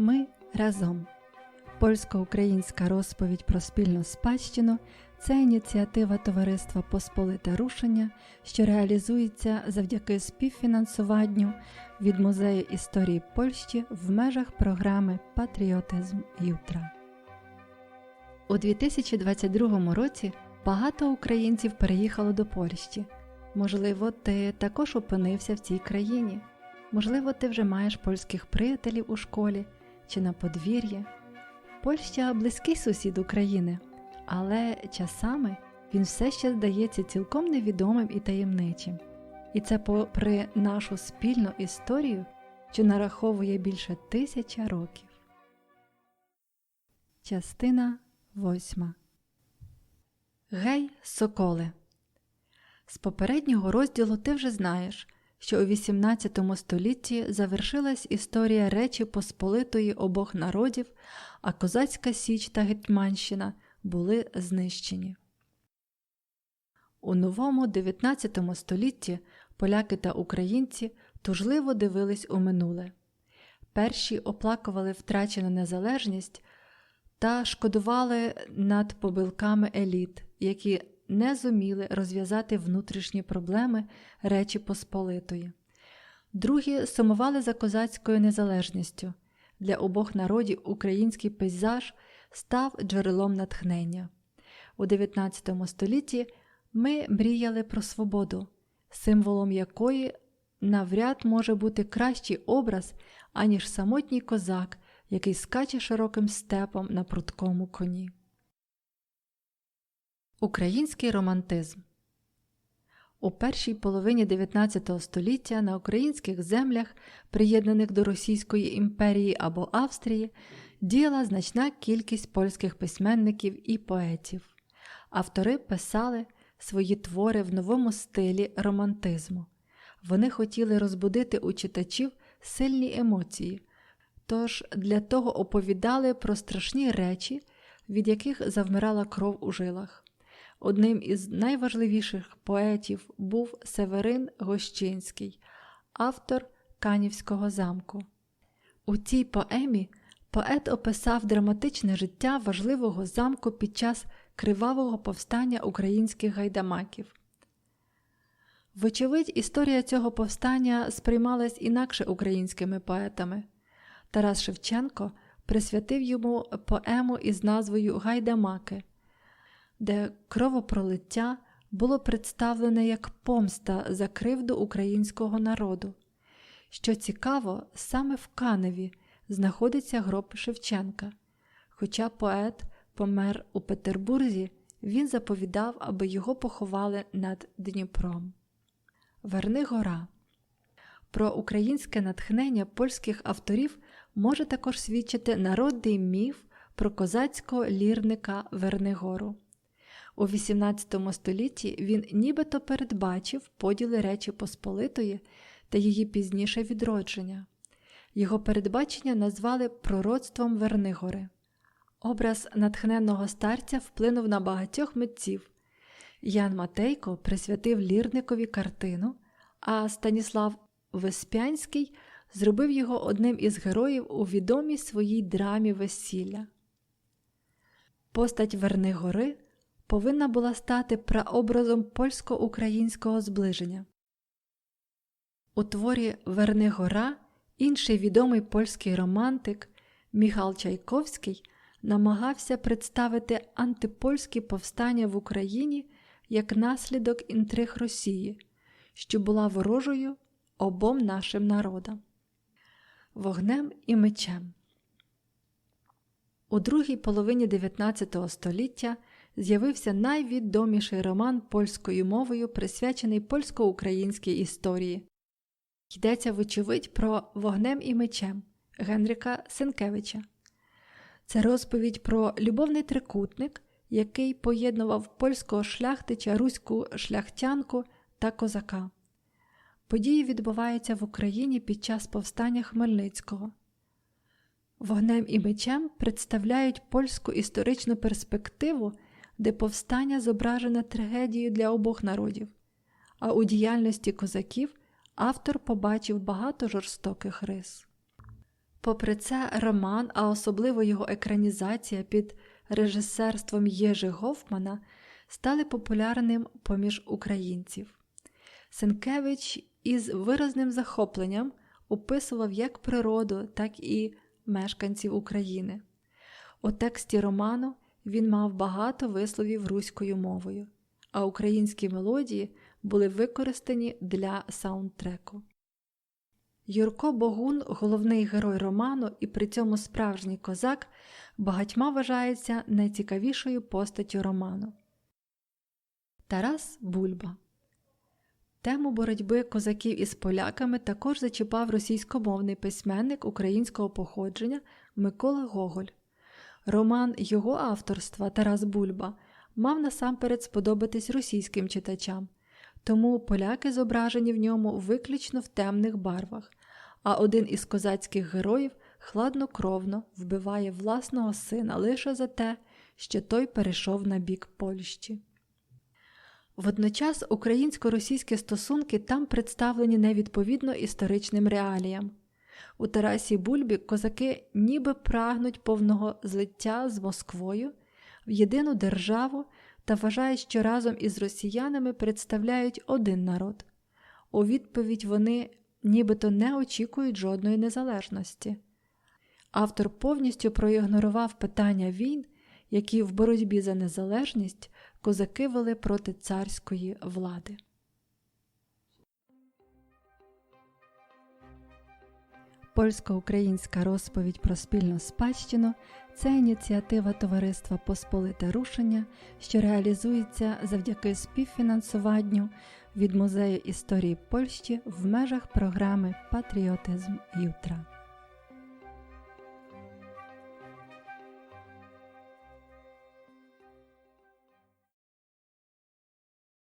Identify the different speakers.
Speaker 1: Ми разом. Польсько-українська розповідь про спільну спадщину це ініціатива Товариства Посполите Рушення, що реалізується завдяки співфінансуванню від Музею історії Польщі в межах програми Патріотизм Ютра. У 2022 році багато українців переїхало до Польщі. Можливо, ти також опинився в цій країні. Можливо, ти вже маєш польських приятелів у школі чи на подвір'ї. Польща близький сусід України, але часами він все ще здається цілком невідомим і таємничим. І це попри нашу спільну історію, що нараховує більше тисяча років. Частина восьма Гей, соколе. З попереднього розділу ти вже знаєш, що у XVIII столітті завершилась історія Речі Посполитої обох народів, а Козацька Січ та Гетьманщина були знищені. У новому XIX столітті поляки та українці тужливо дивились у минуле. Перші оплакували втрачену незалежність та шкодували над побилками еліт, які не зуміли розв'язати внутрішні проблеми Речі Посполитої. Другі сумували за козацькою незалежністю. Для обох народів український пейзаж став джерелом натхнення. У XIX столітті ми мріяли про свободу, символом якої навряд може бути кращий образ, аніж самотній козак, який скаче широким степом на пруткому коні. Український романтизм у першій половині XIX століття на українських землях, приєднаних до Російської імперії або Австрії, діяла значна кількість польських письменників і поетів. Автори писали свої твори в новому стилі романтизму. Вони хотіли розбудити у читачів сильні емоції, тож для того оповідали про страшні речі, від яких завмирала кров у жилах. Одним із найважливіших поетів був Северин Гощинський, автор Канівського замку. У цій поемі поет описав драматичне життя важливого замку під час кривавого повстання українських гайдамаків. Вочевидь, історія цього повстання сприймалась інакше українськими поетами. Тарас Шевченко присвятив йому поему із назвою Гайдамаки де кровопролиття було представлене як помста за кривду українського народу. Що цікаво, саме в Каневі знаходиться гроб Шевченка. Хоча поет помер у Петербурзі, він заповідав, аби його поховали над Дніпром. Верни гора. Про українське натхнення польських авторів може також свідчити народний міф про козацького лірника Вернигору. У XVIII столітті він нібито передбачив поділи Речі Посполитої та її пізніше відродження. Його передбачення назвали пророцтвом Вернигори. Образ натхненного старця вплинув на багатьох митців. Ян Матейко присвятив лірникові картину, а Станіслав Веспянський зробив його одним із героїв у відомій своїй драмі весілля. Постать Вернигори повинна була стати прообразом польсько-українського зближення. У творі Верни Гора інший відомий польський романтик Міхал Чайковський намагався представити антипольські повстання в Україні як наслідок інтриг Росії, що була ворожою обом нашим народам. Вогнем і мечем. У другій половині XIX століття з'явився найвідоміший роман польською мовою, присвячений польсько-українській історії. Йдеться, вочевидь, про вогнем і мечем Генрика Сенкевича. Це розповідь про любовний трикутник, який поєднував польського шляхтича, руську шляхтянку та козака. Події відбуваються в Україні під час повстання Хмельницького. Вогнем і мечем представляють польську історичну перспективу де повстання зображене трагедією для обох народів, а у діяльності козаків автор побачив багато жорстоких рис. Попри це, роман, а особливо його екранізація під режисерством Єжи Гофмана, стали популярним поміж українців. Сенкевич із виразним захопленням описував як природу, так і мешканців України. У тексті роману він мав багато висловів руською мовою, а українські мелодії були використані для саундтреку. Юрко Богун, головний герой роману і при цьому справжній козак, багатьма вважається найцікавішою постаттю роману. Тарас Бульба Тему боротьби козаків із поляками також зачіпав російськомовний письменник українського походження Микола Гоголь. Роман його авторства Тарас Бульба мав насамперед сподобатись російським читачам, тому поляки зображені в ньому виключно в темних барвах, а один із козацьких героїв хладнокровно вбиває власного сина лише за те, що той перейшов на бік Польщі. Водночас українсько-російські стосунки там представлені невідповідно історичним реаліям. У Тарасі Бульбі козаки ніби прагнуть повного злиття з Москвою в єдину державу та вважають, що разом із росіянами представляють один народ. У відповідь вони нібито не очікують жодної незалежності. Автор повністю проігнорував питання війн, які в боротьбі за незалежність козаки вели проти царської влади. Польсько-українська розповідь про спільну спадщину це ініціатива Товариства Посполите Рушення, що реалізується завдяки співфінансуванню від Музею історії Польщі в межах програми Патріотизм Ютра.